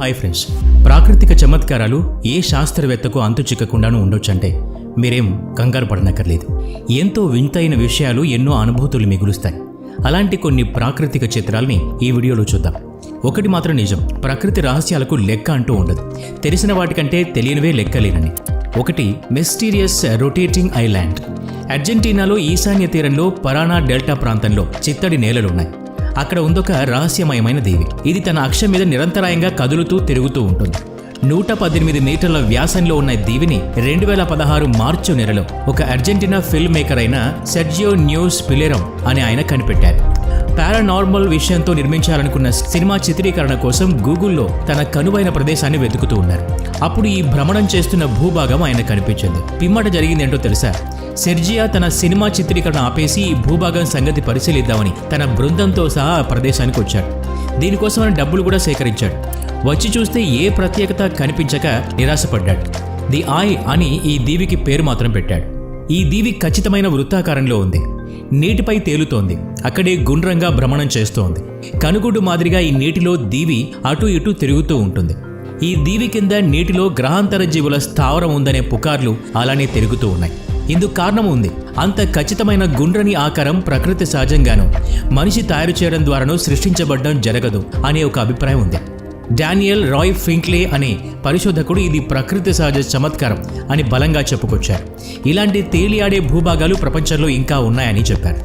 Hi friends. ప్రాకృతిక చమత్కారాలు ఏ శాస్త్రవేత్తకు అంతు చిక్కకుండాను ఉండొచ్చంటే మీరేం కంగారు పడనక్కర్లేదు. ఎంతో వింతైన విషయాలు ఎన్నో అనుభూతులు మిగులుస్తాయి. అలాంటి కొన్ని ప్రాకృతిక చిత్రాల్ని ఈ వీడియోలో చూద్దాం. ఒకటి మాత్రం నిజం ప్రకృతి రహస్యాలకు లెక్క అంటూ ఉండదు. తెలిసిన వాటికంటే తెలియనివే లెక్కలేనని. ఒకటి మిస్టీరియస్ రొటేటింగ్ ఐలాండ్. అర్జెంటీనాలో ఈశాన్య తీరంలో పరానా డెల్టా ప్రాంతంలో చిత్తడి నేలలున్నాయి. అక్కడ ఉందొక రహస్యమయమైన దేవి. ఇది తన అక్షం మీద నిరంతరాయంగా కదులుతూ తిరుగుతూ ఉంటుంది. నూట పద్దెనిమిది మీటర్ల వ్యాసంలో ఉన్న దీవిని రెండు వేల పదహారు మార్చు నెలలో ఒక అర్జెంటీనా ఫిల్మ్ మేకర్ అయిన సెర్జియో న్యూస్ పిలేరం అని ఆయన కనిపెట్టారు. పారానార్మల్ విషయంతో నిర్మించాలనుకున్న సినిమా చిత్రీకరణ కోసం గూగుల్లో తన కనువైన ప్రదేశాన్ని వెతుకుతూ ఉన్నారు. అప్పుడు ఈ భ్రమణం చేస్తున్న భూభాగం ఆయన కనిపించింది. పిమ్మట జరిగిందేంటో తెలుసా? సెర్జియా తన సినిమా చిత్రీకరణ ఆపేసి ఈ భూభాగం సంగతి పరిశీలిద్దామని తన బృందంతో సహా ఆ ప్రదేశానికి వచ్చాడు. దీనికోసం ఆయన డబ్బులు కూడా సేకరించాడు. వచ్చి చూస్తే ఏ ప్రత్యేకత కనిపించక నిరాశపడ్డాడు. ది ఆయ్ అని ఈ దీవికి పేరు మాత్రం పెట్టాడు. ఈ దీవి ఖచ్చితమైన వృత్తాకారంలో ఉంది. నీటిపై తేలుతోంది. అక్కడే గుండ్రంగా భ్రమణం చేస్తోంది. కనుగుడ్డు మాదిరిగా ఈ నీటిలో దీవి అటు ఇటు తిరుగుతూ ఉంటుంది. ఈ దీవి కింద నీటిలో గ్రహాంతర జీవుల స్థావరం ఉందనే పుకార్లు అలానే తిరుగుతూ ఉన్నాయి. ఇందుకు కారణం ఉంది. అంత ఖచ్చితమైన గుండ్రని ఆకారం ప్రకృతి సహజంగాను మనిషి తయారు చేయడం ద్వారాను సృష్టించబడడం జరగదు అనే ఒక అభిప్రాయం ఉంది. డానియల్ రాయ్ ఫింక్లే అనే పరిశోధకుడు ఇది ప్రకృతి సహజ చమత్కారం అని బలంగా చెప్పుకొచ్చారు. ఇలాంటి తేలియాడే భూభాగాలు ప్రపంచంలో ఇంకా ఉన్నాయని చెప్పారు.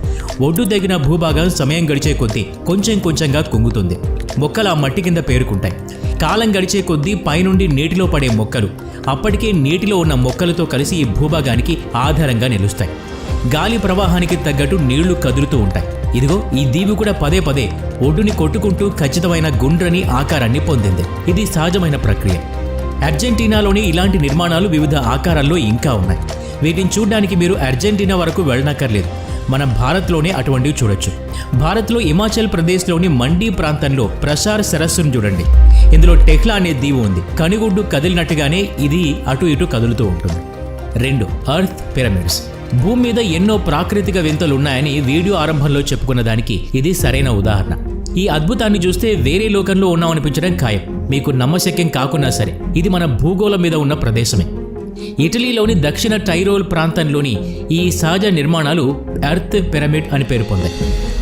ఒడ్డు తగిన భూభాగం సమయం గడిచే కొద్దీ కొంచెం కొంచెంగా కుంగుతుంది. మొక్కలు ఆ మట్టి కింద పేరుకుంటాయి. కాలం గడిచే కొద్దీ పైనుండి నీటిలో పడే మొక్కలు అప్పటికే నీటిలో ఉన్న మొక్కలతో కలిసి ఈ భూభాగానికి ఆధారంగా నిలుస్తాయి. గాలి ప్రవాహానికి తగ్గట్టు నీళ్ళు కదులుతూ ఉంటాయి. ఇదిగో ఈ దీవి కూడా పదే పదే ఒడ్డుని కొట్టుకుంటూ ఖచ్చితమైన గుండ్రని ఆకారాన్ని పొందింది. ఇది సహజమైన ప్రక్రియ. అర్జెంటీనాలోని ఇలాంటి నిర్మాణాలు వివిధ ఆకారాల్లో ఇంకా ఉన్నాయి. వీటిని చూడడానికి మీరు అర్జెంటీనా వరకు వెళ్ళనక్కర్లేదు. మన భారత్లోనే అటువంటివి చూడొచ్చు. భారత్లో హిమాచల్ ప్రదేశ్లోని మండీ ప్రాంతంలో ప్రసార్ సరస్సును చూడండి. ఇందులో టెహ్లా అనే దీవు ఉంది. కనుగుడ్డు కదిలినట్టుగానే ఇది అటు ఇటు కదులుతూ ఉంటుంది. రెండు అర్త్ పిరమిడ్స్. భూమి మీద ఎన్నో ప్రాకృతిక వింతలు ఉన్నాయని వీడియో ఆరంభంలో చెప్పుకున్న దానికి ఇది సరైన ఉదాహరణ. ఈ అద్భుతాన్ని చూస్తే వేరే లోకంలో ఉన్నామనిపించడం ఖాయం. మీకు నమ్మశక్యం కాకున్నా సరే ఇది మన భూగోళం మీద ఉన్న ప్రదేశమే. ఇటలీలోని దక్షిణ టైరోల్ ప్రాంతంలోని ఈ సహజ నిర్మాణాలు ఎర్త్ పిరమిడ్ అని పేరు పొందాయి.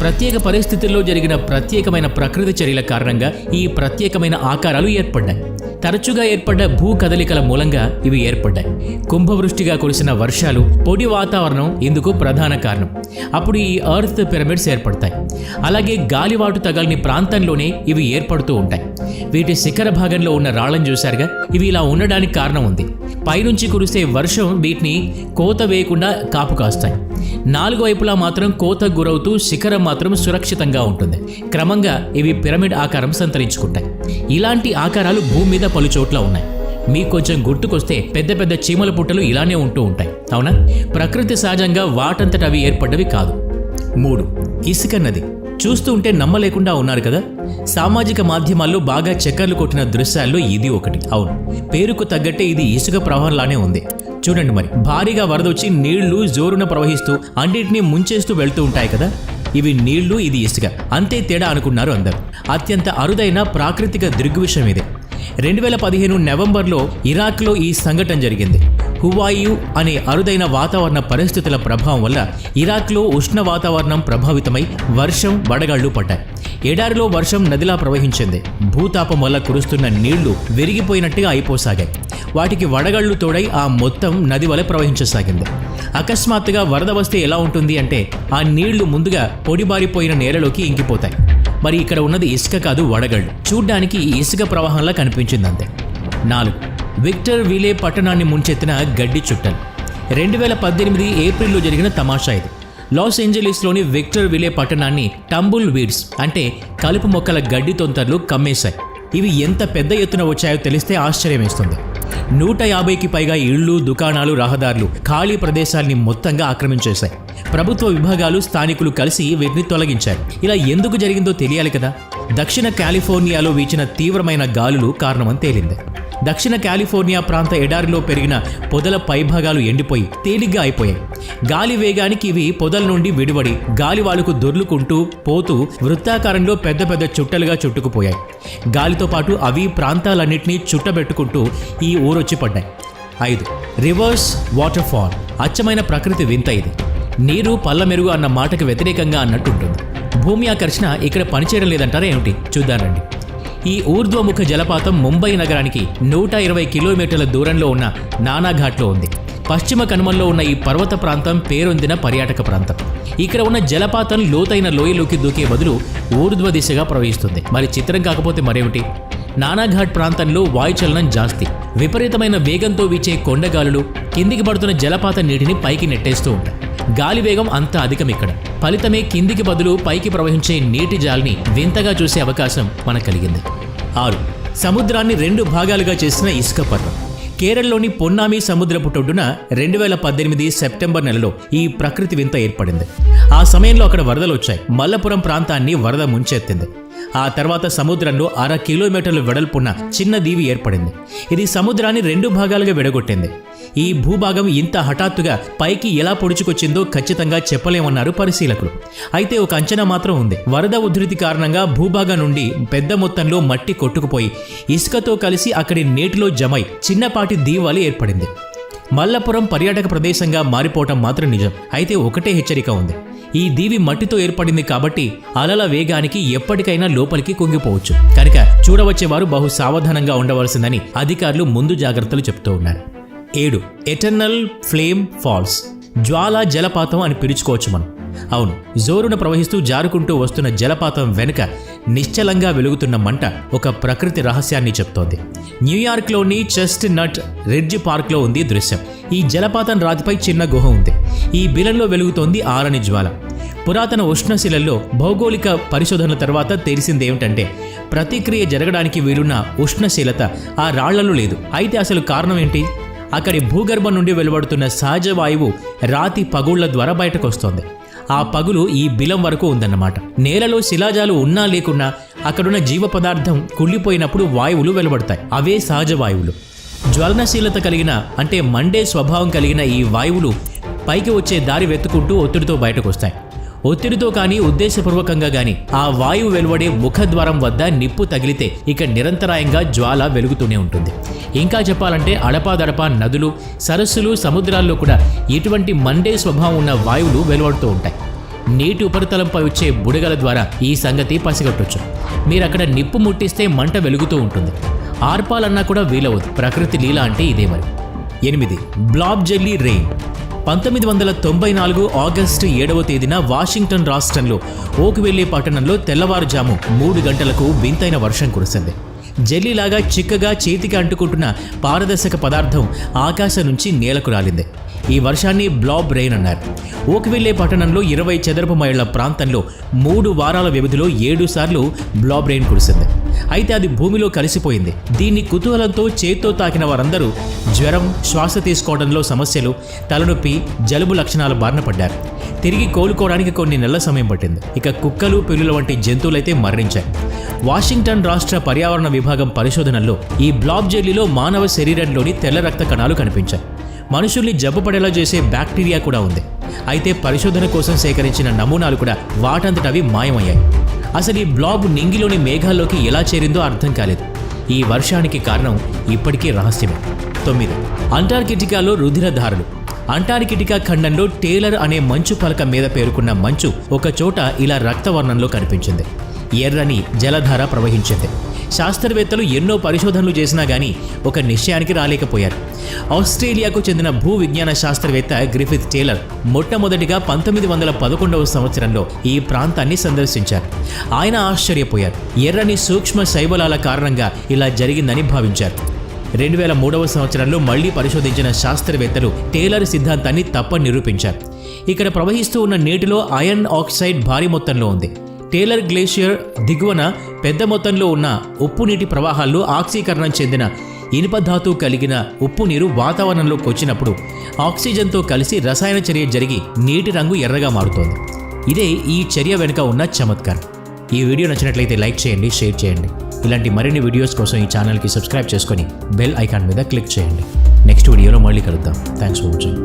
ప్రత్యేక పరిస్థితుల్లో జరిగిన ప్రత్యేకమైన ప్రకృతి చర్యల కారణంగా ఈ ప్రత్యేకమైన ఆకారాలు ఏర్పడ్డాయి. తరచుగా ఏర్పడ్డ భూ కదలికల మూలంగా ఇవి ఏర్పడ్డాయి. కుంభవృష్టిగా కురిసిన వర్షాలు పొడి వాతావరణం ఇందుకు ప్రధాన కారణం. అప్పుడు ఈ అర్త్ పిరమిడ్స్ ఏర్పడతాయి. అలాగే గాలివాటు తగలని ప్రాంతంలోనే ఇవి ఏర్పడుతూ ఉంటాయి. వీటి శిఖర భాగంలో ఉన్న రాళ్ళను చూశారుగా? ఇవి ఇలా ఉండడానికి కారణం ఉంది. పైనుంచి కురిసే వర్షం వీటిని కోత వేయకుండా కాపు కాస్తాయి. నాలుగు వైపులా మాత్రం కోత గురవుతూ శిఖరం మాత్రం సురక్షితంగా ఉంటుంది. క్రమంగా ఇవి పిరమిడ్ ఆకారం సంతరించుకుంటాయి. ఇలాంటి ఆకారాలు భూమి మీద పలు చోట్ల ఉన్నాయి. మీకు కొంచెం గుర్తుకొస్తే పెద్ద పెద్ద చీమల పుట్టలు ఇలానే ఉంటూ ఉంటాయి. అవునా? ప్రకృతి సహజంగా వాటంతట అవి ఏర్పడ్డవి కాదు. మూడు ఇసుక నది. చూస్తూ ఉంటే నమ్మలేకుండా ఉన్నారు కదా? సామాజిక మాధ్యమాల్లో బాగా చక్కర్లు కొట్టిన దృశ్యాల్లో ఇది ఒకటి. అవును. పేరుకు తగ్గట్టే ఇది ఇసుక ప్రవాహంలానే ఉంది. చూడండి మరి. భారీగా వరదొచ్చి నీళ్ళు జోరున ప్రవహిస్తూ అన్నింటినీ ముంచేస్తూ వెళ్తూ ఉంటాయి కదా? ఇవి నీళ్ళు ఇది ఇసుక. అంతే తేడా అనుకున్నారు అందరూ. అత్యంత అరుదైన ప్రాకృతిక దృగ్విషయం ఇదే. రెండు వేల పదిహేను నవంబర్లో ఇరాక్లో ఈ సంఘటన జరిగింది. హువాయు అనే అరుదైన వాతావరణ పరిస్థితుల ప్రభావం వల్ల ఇరాక్లో ఉష్ణ వాతావరణం ప్రభావితమై వర్షం వడగాళ్ళు పడ్డాయి. ఎడారిలో వర్షం నదిలా ప్రవహించింది. భూతాపం వల్ల కురుస్తున్న నీళ్ళు విరిగిపోయినట్టుగా అయిపోసాగాయి. వాటికి వడగళ్ళు తోడై ఆ మొత్తం నది వలె ప్రవహించసాగింది. అకస్మాత్తుగా వరద వస్తే ఎలా ఉంటుంది అంటే ఆ నీళ్ళు ముందుగా పొడిబారిపోయిన నేలలోకి ఇంకిపోతాయి. మరి ఇక్కడ ఉన్నది ఇసుక కాదు వడగళ్ళు. చూడ్డానికి ఈ ఇసుక ప్రవాహంలా కనిపించింది అంతే నాలుగు. విక్టర్ విలే పట్టణాన్ని ముంచెత్తిన గడ్డి చుట్టలు. రెండు వేల పద్దెనిమిది ఏప్రిల్లో జరిగిన తమాషా ఇది. లాస్ ఏంజలీస్లోని విక్టర్ విలే పట్టణాన్ని టంబుల్ వీడ్స్ అంటే కలుపు మొక్కల గడ్డి తొంతర్లు కమ్మేశాయి. ఇవి ఎంత పెద్ద ఎత్తున వచ్చాయో తెలిస్తే ఆశ్చర్యమేస్తుంది. నూట యాభైకి పైగా ఇళ్ళు దుకాణాలు రహదారులు ఖాళీ ప్రదేశాల్ని మొత్తంగా ఆక్రమించేశాయి. ప్రభుత్వ విభాగాలు స్థానికులు కలిసి వీటిని తొలగించారు ఇలా ఎందుకు జరిగిందో తెలియాలి కదా? దక్షిణ కాలిఫోర్నియాలో వీచిన తీవ్రమైన గాలులు కారణమని తేలింది. దక్షిణ కాలిఫోర్నియా ప్రాంత ఎడారిలో పెరిగిన పొదల పైభాగాలు ఎండిపోయి తేలిగ్గా అయిపోయాయి. గాలి వేగానికి ఇవి పొదల నుండి విడివడి గాలివాలుకు దొర్లుకుంటూ పోతూ వృత్తాకారంలో పెద్ద పెద్ద చుట్టలుగా చుట్టుకుపోయాయి. గాలితో పాటు అవి ప్రాంతాలన్నింటినీ చుట్టబెట్టుకుంటూ ఈ ఊరొచ్చి పడ్డాయి. ఐదు. రివర్స్ వాటర్ ఫాల్ అచ్చమైన ప్రకృతి వింత ఇది. నీరు పల్లమెరుగు అన్న మాటకు వ్యతిరేకంగా అన్నట్టుంటుంది. భూమి ఆకర్షణ ఇక్కడ పనిచేయడం లేదంటారా ఏమిటి? చూద్దానండి ఈ ఊర్ధ్వముఖ జలపాతం ముంబై నగరానికి నూట ఇరవై కిలోమీటర్ల దూరంలో ఉన్న నానాఘాట్లో ఉంది. పశ్చిమ కనుమల్లో ఉన్న ఈ పర్వత ప్రాంతం పేరొందిన పర్యాటక ప్రాంతం. ఇక్కడ ఉన్న జలపాతం లోతైన లోయలోకి దూకే బదులు ఊర్ధ్వ దిశగా ప్రవహిస్తుంది. మరి చిత్రం కాకపోతే మరేమిటి? నానాఘాట్ ప్రాంతంలో వాయుచలనం జాస్తి. విపరీతమైన వేగంతో వీచే కొండగాలులు కిందికి పడుతున్న జలపాత నీటిని పైకి నెట్టేస్తూ ఉంటాయి. గాలి వేగం అంత అధికం ఇక్కడ. ఫలితమే కిందికి బదులు పైకి ప్రవహించే నీటి జాలిని వింతగా చూసే అవకాశం మనకు కలిగింది. ఆరు. సముద్రాన్ని రెండు భాగాలుగా చేసిన ఇసుక పర్వం. కేరళలోని పొన్నామి సముద్రపు టొడ్డున రెండు వేల పద్దెనిమిది సెప్టెంబర్ నెలలో ఈ ప్రకృతి వింత ఏర్పడింది. ఆ సమయంలో అక్కడ వరదలు వచ్చాయి. మల్లపురం ప్రాంతాన్ని వరద ముంచెత్తింది. ఆ తర్వాత సముద్రంలో అర కిలోమీటర్ల వెడల్పున్న చిన్న దీవి ఏర్పడింది. ఇది సముద్రాన్ని రెండు భాగాలుగా విడగొట్టింది. ఈ భూభాగం ఇంత హఠాత్తుగా పైకి ఎలా పొడుచుకొచ్చిందో ఖచ్చితంగా చెప్పలేమన్నారు పరిశీలకులు. అయితే ఒక అంచనా మాత్రం ఉంది. వరద ఉధృతి కారణంగా భూభాగం నుండి పెద్ద మొత్తంలో మట్టి కొట్టుకుపోయి ఇసుకతో కలిసి అక్కడి నేటిలో జమై చిన్నపాటి దీవాలి ఏర్పడింది. మల్లపురం పర్యాటక ప్రదేశంగా మారిపోవటం మాత్రం నిజం. అయితే ఒకటే హెచ్చరిక ఉంది. ఈ దీవి మట్టితో ఏర్పడింది కాబట్టి అలల వేగానికి ఎప్పటికైనా లోపలికి కుంగిపోవచ్చు. కనుక చూడవచ్చేవారు బహు సావధానంగా ఉండవలసిందని అధికారులు ముందు జాగ్రత్తలు చెప్తూ ఉన్నారు. ఏడు. ఎటర్నల్ ఫ్లేమ్ ఫాల్స్ జ్వాల జలపాతం అని పిలుచుకోవచ్చు మనం. అవును జోరున ప్రవహిస్తూ జారుకుంటూ వస్తున్న జలపాతం వెనుక నిశ్చలంగా వెలుగుతున్న మంట ఒక ప్రకృతి రహస్యాన్ని చెప్తోంది. న్యూయార్క్లోని చెస్ట్ నట్ రిడ్జ్ పార్క్లో ఉంది దృశ్యం. ఈ జలపాతం రాతిపై చిన్న గుహ ఉంది. ఈ బిలంలో వెలుగుతోంది ఆరని జ్వాల. పురాతన ఉష్ణశిలల్లో భౌగోళిక పరిశోధనల తర్వాత తెలిసింది ఏమిటంటే ప్రతిక్రియ జరగడానికి వీలున్న ఉష్ణశీలత ఆ రాళ్ళలో లేదు. అయితే అసలు కారణం ఏంటి? అక్కడి భూగర్భం నుండి వెలువడుతున్న సహజ వాయువు రాతి పగుళ్ళ ద్వారా బయటకు వస్తోంది ఆ పగులు ఈ బిలం వరకు ఉందన్నమాట. నేలలో శిలాజాలు ఉన్నా లేకున్నా అక్కడున్న జీవ పదార్థం కుళ్ళిపోయినప్పుడు వాయువులు వెలువడతాయి. అవే సహజ వాయువులు. జ్వలనశీలత కలిగిన అంటే మండే స్వభావం కలిగిన ఈ వాయువులు పైకి వచ్చే దారి వెతుకుంటూ ఒత్తిడితో బయటకు వస్తాయి ఒత్తిడితో కానీ ఉద్దేశపూర్వకంగా కానీ ఆ వాయువు వెలువడే ముఖద్వారం వద్ద నిప్పు తగిలితే ఇక నిరంతరాయంగా జ్వాల వెలుగుతూనే ఉంటుంది. ఇంకా చెప్పాలంటే అడపాదడపా నదులు సరస్సులు సముద్రాల్లో కూడా ఇటువంటి మండే స్వభావం ఉన్న వాయువులు వెలువడుతూ ఉంటాయి. నీటి ఉపరితలంపై వచ్చే బుడగల ద్వారా ఈ సంగతి పసిగట్టొచ్చు. మీరు అక్కడ నిప్పు ముట్టిస్తే మంట వెలుగుతూ ఉంటుంది. ఆర్పాలన్నా కూడా వీలవదు ప్రకృతి లీల అంటే ఇదే మరి. ఎనిమిది. Blob jelly rain. పంతొమ్మిది వందల తొంభై నాలుగు ఆగస్టు ఏడవ తేదీన వాషింగ్టన్ రాష్ట్రంలో ఓకువెల్లి పట్టణంలో తెల్లవారుజాము మూడు గంటలకు వింతైన వర్షం కురిసింది. జెల్లీలాగా చిక్కగా చేతికి అంటుకుంటున్న పారదర్శక పదార్థం ఆకాశం నుంచి నేలకు రాలింది. ఈ వర్షాన్ని బ్లాబ్ రెయిన్ అన్నారు. ఓక్విల్లే పట్టణంలో ఇరవై చదరపు మైళ్ళ ప్రాంతంలో మూడు వారాల వ్యవధిలో ఏడు సార్లు బ్లాబ్ రెయిన్ కురిసింది. అయితే అది భూమిలో కలిసిపోయింది. దీన్ని కుతూహలంతో చేత్తో తాకిన వారందరూ జ్వరం శ్వాస తీసుకోవడంలో సమస్యలు తలనొప్పి జలుబు లక్షణాలు బారిన పడ్డారు. తిరిగి కోలుకోవడానికి కొన్ని నెలల సమయం పట్టింది. ఇక కుక్కలు పిల్లుల వంటి జంతువులైతే మరణించాయి. వాషింగ్టన్ రాష్ట్ర పర్యావరణ విభాగం పరిశోధనల్లో ఈ బ్లాబ్ జెల్లీలో మానవ శరీరంలోని తెల్ల రక్త కణాలు కనిపించాయి. మనుషుల్ని జబ్బుపడేలా చేసే బ్యాక్టీరియా కూడా ఉంది. అయితే పరిశోధన కోసం సేకరించిన నమూనాలు కూడా వాటంతటవి మాయమయ్యాయి. అసలు ఈ బ్లాబ్ నింగిలోని మేఘాల్లోకి ఎలా చేరిందో అర్థం కాలేదు. ఈ వర్షానికి కారణం ఇప్పటికీ రహస్యమే. తొమ్మిది. అంటార్కిటికాలో రుధిరధారలు. అంటార్కిటికా ఖండంలో టేలర్ అనే మంచు పలక మీద పేరుకున్న మంచు ఒక చోట ఇలా రక్తవర్ణంలో కనిపించింది. ఎర్రని జలధార ప్రవహించింది. శాస్త్రవేత్తలు ఎన్నో పరిశోధనలు చేసినా కానీ ఒక నిశ్చయానికి రాలేకపోయారు. ఆస్ట్రేలియాకు చెందిన భూ విజ్ఞాన శాస్త్రవేత్త గ్రిఫిత్ టేలర్ మొట్టమొదటిగా పంతొమ్మిది వందల పదకొండవ సంవత్సరంలో ఈ ప్రాంతాన్ని సందర్శించారు. ఆయన ఆశ్చర్యపోయారు. ఎర్రని సూక్ష్మ శైవలాల కారణంగా ఇలా జరిగిందని భావించారు. రెండు వేల మూడవ సంవత్సరంలో మళ్ళీ పరిశోధించిన శాస్త్రవేత్తలు టేలర్ సిద్ధాంతాన్ని తప్ప నిరూపించారు ఇక్కడ ప్రవహిస్తూ ఉన్న నీటిలో ఐరన్ ఆక్సైడ్ భారీ మొత్తంలో ఉంది. టేలర్ గ్లేషియర్ దిగువన పెద్ద మొత్తంలో ఉన్న ఉప్పు నీటి ప్రవాహాల్లో ఆక్సీకరణం చెందిన ఇనుప ధాతు కలిగిన ఉప్పు నీరు వాతావరణంలోకి వచ్చినప్పుడు ఆక్సిజన్తో కలిసి రసాయన చర్య జరిగి నీటి రంగు ఎర్రగా మారుతోంది. ఇదే ఈ చర్య వెనుక ఉన్న చమత్కారం. ఈ వీడియో నచ్చినట్లయితే లైక్ చేయండి షేర్ చేయండి. ఇలాంటి మరిన్ని వీడియోస్ కోసం ఈ ఛానల్కి సబ్స్క్రైబ్ చేసుకొని బెల్ ఐకాన్ మీద క్లిక్ చేయండి. నెక్స్ట్ వీడియోలో మళ్ళీ కలుద్దాం. Thanks for watching.